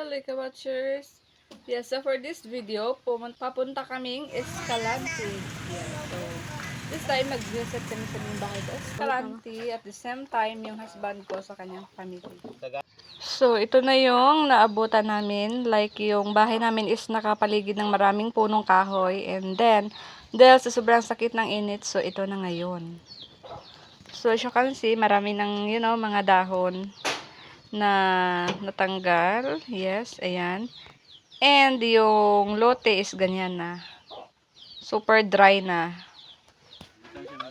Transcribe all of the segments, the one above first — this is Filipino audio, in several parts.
Hello, Watchers! Yeah, so for this video, papunta kaming Escalante. So, this time mag-visit kami sa aming bahay sa Escalante. At the same time, yung husband ko sa kanyang family. So, ito na yung naabutan namin. Like, yung bahay namin is nakapaligid ng maraming punong kahoy. And then, dahil sa sobrang sakit ng init, so ito na ngayon. So, as you can see, marami ng, you know, mga dahon na natanggal. Yes, ayan. And yung lote is ganyan na. Super dry na.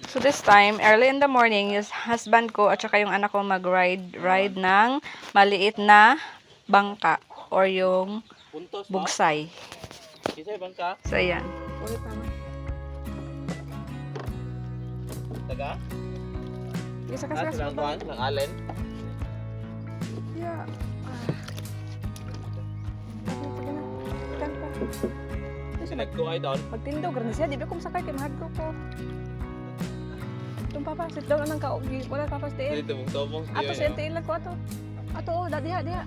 So this time, early in the morning, yung husband ko at saka yung anak ko mag-ride ride ng maliit na bangka or yung bugsay. So ayan. Taga? Isa Ah, silang kuhan? Ng Allen? Kasi nagkuhay doon. Magtindog rin siya, di ba kung sakay kay mahadro ko. Itong papa, sit down anang kaugi. Wala papas tiin. Dito mong tobong. Ato sa tiin lang ko ato. Ato, oh, diha, diha.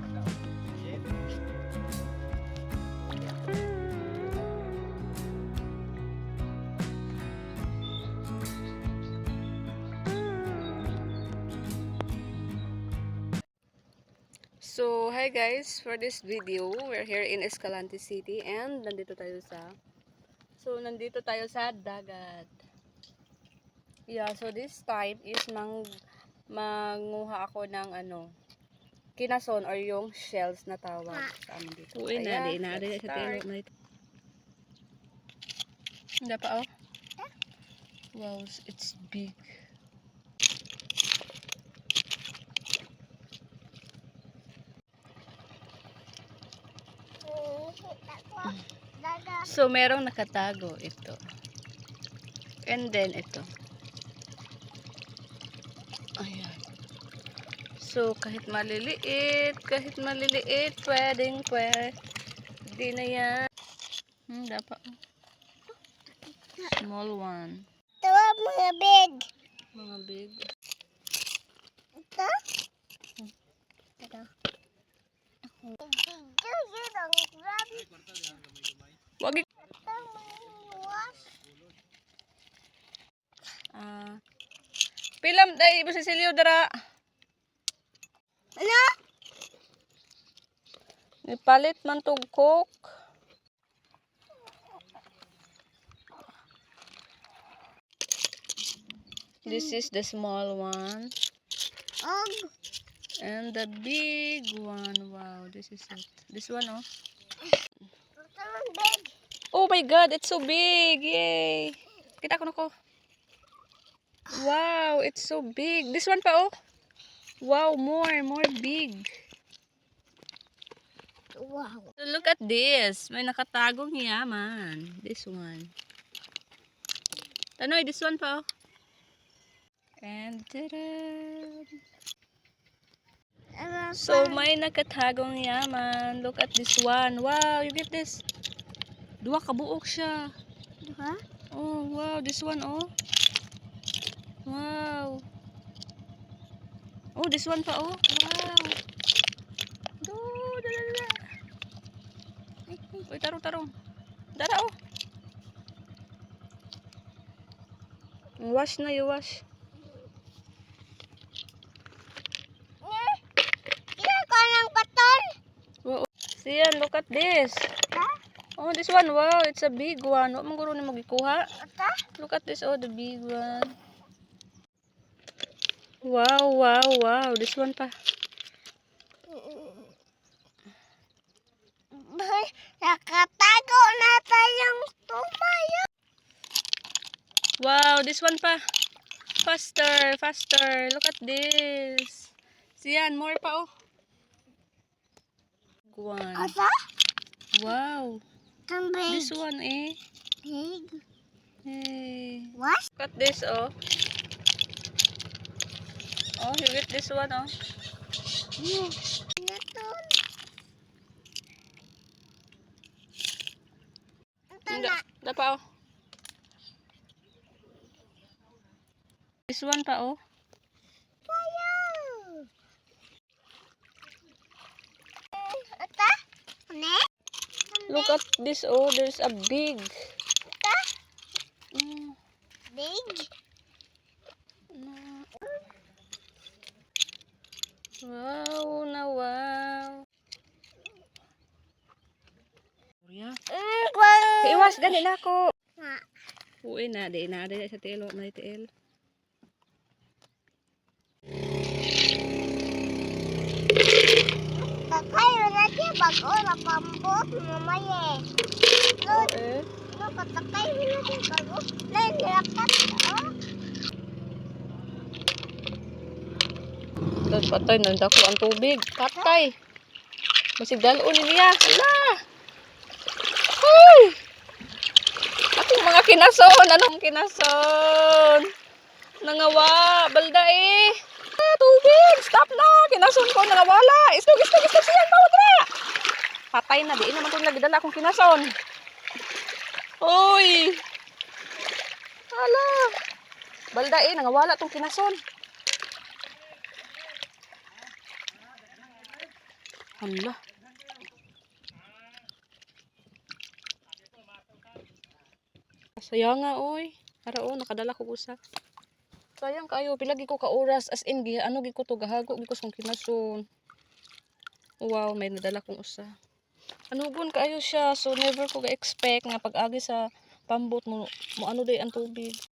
So, hi guys, for this video, we're here in Escalante City and nandito tayo sa So, nandito tayo sa dagat. Yeah, so this time is mang manguha ako ng ano, kinason or yung shells na tawag sa amin dito. Uy, na, di na, di sa tilo na ito. Hindi pa oh. Wow, it's big. So, merong nakatago ito. And then, ito. Ayan. So, kahit maliliit, kahit maliliit, pwedeng pwede na yan. Hmm, dapat. Small one. Tawa mga big. Mga big. Ito? Ito. Yun ang grabe. Wag. Ah. Pilam dai ibo si Silio dara. Ano? Nipalit man tog coke. This is the small one Og. and the big one. Wow, this is it. This one oh. Ang big. Oh my god, it's so big. Yay. Kita ko na ko. Wow, it's so big. This one pa oh. Wow, more, more big. Wow. So look at this. May nakatagong yaman. This one. Tanoy, this one pa oh. And tada! So may nakatagong yaman. Look at this one. Wow, you get this. Duwa ka buok siya. Ha? Oh, wow, this one oh. Wow. Oh, this one pa oh. Wow. Do, dala, dala. Uy, tarong, tarong. Dara oh. Wash na, you wash. Eh? Ilan ko ng baton? Siyan, look at this. Ha? Oh, this one, wow, it's a big one. Wa man guro ni magikuha. Look at this, oh, the big one. Wow, wow, wow. This one pa. Nakatago na tayong tumayo. Wow, this one pa. Faster, faster. Look at this. Siyan, more pa, oh. One. Asa? Wow. Big. This one, eh. Big. Hey. What? At this, oh. Oh, you get this one, oh. Ito. Ito na. Pa, oh. This one pa, oh. Tayo. Ata? Look at this. Oh, there's a big. Mm, Big. Wow na wow. Yeah. Mm. Iwas gani na. Uwi na, di na, di sa telo, na tiil. Kakayo na siya bago na pambot mamaya. No, Eh, no, katakay mo na siya bago. Lain nirakat. Oh. Tapos patay, nandako ang tubig. Patay. Masig dalon niya. Hala. Hoy! Ating mga kinason. Anong kinason? Nangawa. Balda eh. Tubig. Stop na. Kinason ko. Nangawala. Istog, istog, istog. Siyan. Pawad na. Patay na. Di naman itong nagdala akong kinason. Hoy! Hala. Balda eh. Nangawala itong kinason. Hala. Sayang nga oy. Para oh nakadala ko usa. Sayang kayo pilagi ko ka oras as in gi ano gi ko to gahago gi ko song kinason. Wow, may nadala kong usa. Anugon kaayo siya so never ko ga-expect nga pag agi sa pambot mo mo ano day ang tubig.